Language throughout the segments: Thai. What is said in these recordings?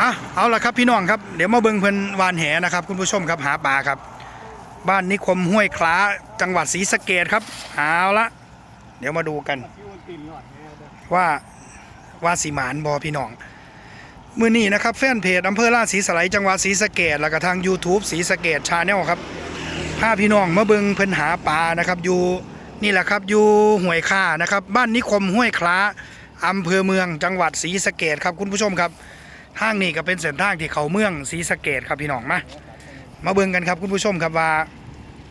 อะเอาละครับพี่น้องครับเดี๋ยวมาเบิ่งเพิ่นวานแหนะครับ คุณผู้ชมครับหาปลาครับ บ้านนิคมห้วยคล้าจังหวัดศรีสะเกดครับเอาละเดี๋ยวมาดูกัน ว่าว่าสีหมานบอพี่น้องมือนี้นะครับแฟนเพจอำเภอราชสีสไลจังหวัดศรีสะเกดแล้วก็ทาง YouTube ศรีสะเกดชาแนลครับพาพี่น้องมาเบิงเพิ่นหาปลานะครับอยู่นี่แหละครับอยู่ห้วยค่านะครับ บ้านนิคมห้วยคล้าอำเภอเมืองจังหวัดศรีสะเกดครับคุณผู้ชมครับ ทางนี้ก็เป็นเส้นทางที่เขาเมืองศรีสะเกดครับพี่น้องมามาเบิงกันครับคุณผู้ชมครับว่า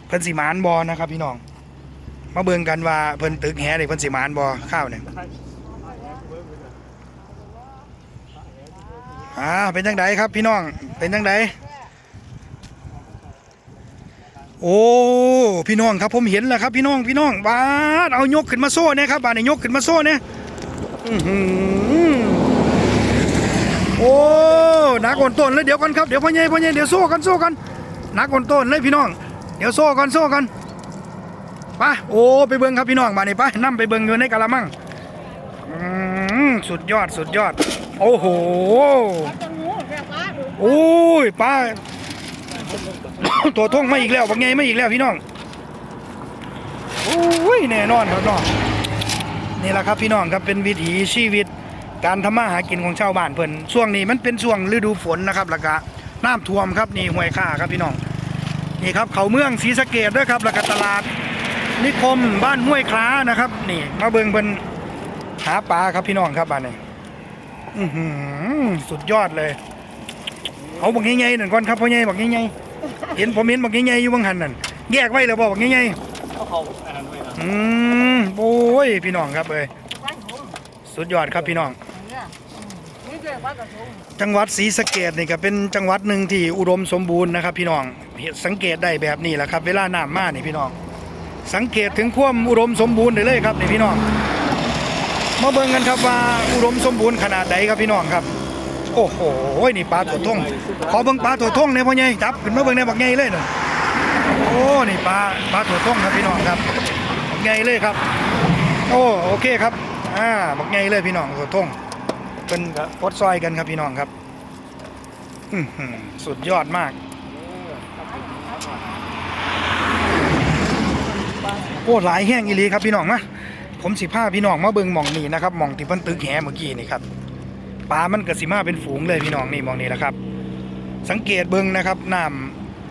เพิ่นสีมานบอนะครับพี่น้อง มาเบิงกันว่าเพิ่นตึกแหนี่เพิ่นสีมานบอข้าวเนี่ยอ่าเป็นจังไดครับพี่น้องเป็นจังไดโอ้พี่น้องครับผมเห็นแล้วครับพี่น้องพี่น้องบาดเอายกขึ้นมาโซ่เนี่ยครับบาดเนี่ยยกขึ้นมาโซ่เนี่ยอือหือ โอ้นักอนต้นเลยเดี๋ยวกันครับเดี๋ยวพ่อใหญ่พ่อใหญ่เดี๋ยวโซ่กันโซ่กันนักอนต้นเลยพี่น้อง เดี๋ยวโซ่กันโซ่กันไปโอ้ไปเบิ้งครับพี่น้องบาดนี่ไปนั่ไปเบิ้งอยู่ในกะละมังสุดยอดสุดยอด โอ้โหโอ้ยปลาตัวท่งไมาอีกแล้วบางไงมาอีกแล้วพี่น้องโอ้ยแน่นอนครับน้องนี่แหละครับพี่น้องครับเป็นวิถีชีวิต การทำมาหากินของชาวบ้านเพิ่นช่วงนี้มันเป็นช่วงฤดูฝนนะครับแล้วก็น้ำท่วมครับนี่ห้วยข่าครับพี่น้องนี่ครับเขาเมืองศรีสะเกดด้วยครับแล้วก็ตลาดนิคมบ้านห้วยคล้านะครับ นี่มาเบิ่งเพิ่นหาปลาครับพี่น้องครับบ้านนี้อื้อหือสุดยอดเลยเอาบักใหญ่ๆนั่นก่อนครับพ่อใหญ่บักใหญ่ๆเห็นผมเห็นบักใหญ่ๆอยู่บางหันนั่นแยกไว้แล้วบ่บักใหญ่เขาเขาอันนั้นไว้ครับๆอืมโอ้ยพี่น้องครับเอ้ยสุดยอดครับพี่น้อง จังหวัดศรีสะเกดนี่ก็เป็นจังหวัดหนึ่งที่อุดมสมบูรณ์นะครับ พี่น้องเห็นสังเกตได้แบบนี้แหละครับ เวลาน้ำมานี่พี่น้อง สังเกตถึงความอุดมสมบูรณ์ได้เลยครับนี่พี่น้องมาเบิ่งกันครับว่าอุดมสมบูรณ์ขนาดใดครับพี่น้องครับ โอ้โหนี่ปลาตัวท่งขอเบิ่งปลาตัวท่งเนี่ยพ่อใหญ่จับขึ้นมาเบิ่งในบักใหญ่เลยน่ะโอ้นี่ปลาปลาตัวท่งครับพี่น้องครับบักใหญ่เลยครับ โอ้โอเคครับอ่าบักใหญ่เลยพี่น้องตัวท่ง เป็นกดซอยกันครับพี่น้องครับสุดยอดมาก โอ้หลายแห้งอีลีครับพี่น้องมาผมสิพาพี่น้องมาเบิงหม่องนี่นะครับหม่องที่เพิ่นตึกแหเมื่อกี้นี่ครับปลามันก็สิมาเป็นฝูงเลยพี่น้องนี่มองนี่แหละครับ สังเกตเบิงนะครับน้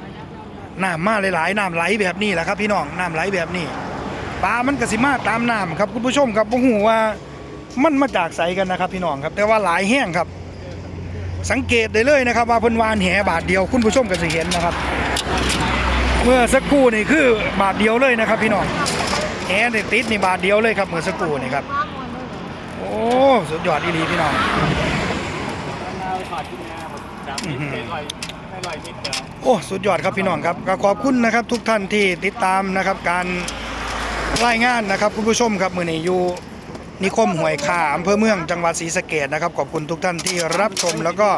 ำน้ำมาหลายๆน้ำไหลแบบนี้แหละครับ พี่น้องน้ำไหลแบบนี้ปลามันก็สิมาตามน้ำครับคุณผู้ชมครับบ่ฮู้ว่า มันมาจากไสกันนะครับพี่น้องครับ แต่ว่าหลายแห้งครับ สังเกตได้เลยนะครับ ว่าเพิ่นวานแหบาทเดียวคุณผู้ชมก็สิเห็นนะครับ เมื่อสักครู่นี่คือบาทเดียวเลยนะครับ พี่น้องแหนี่ติดนี่บาทเดียวเลยครับเมื่อสักครู่นี่ครับโอ้สุดยอดอีหลีพี่น้องนาไปขาดขึ้นมาครับดำนิดไม่ลอยไม่ลอยนิดเดียวโอ้สุดยอดครับพี่น้องครับก็ขอบคุณนะครับ ทุกท่านที่ติดตามนะครับการรายงานนะครับคุณผู้ชมครับมือนี้อยู่ นิคมห้วยขาอำเภอเมืองจังหวัดศรีสะเกดนะครับ ขอบคุณทุกท่านที่รับชมแล้วก็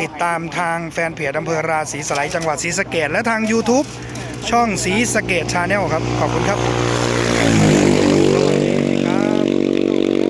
ติดตามทางแฟนเพจอำเภอราศีสไลยจังหวัดศรีสะเกดและทาง YouTube ช่องศรีสะเกดชาแนลครับ ขอบคุณครับ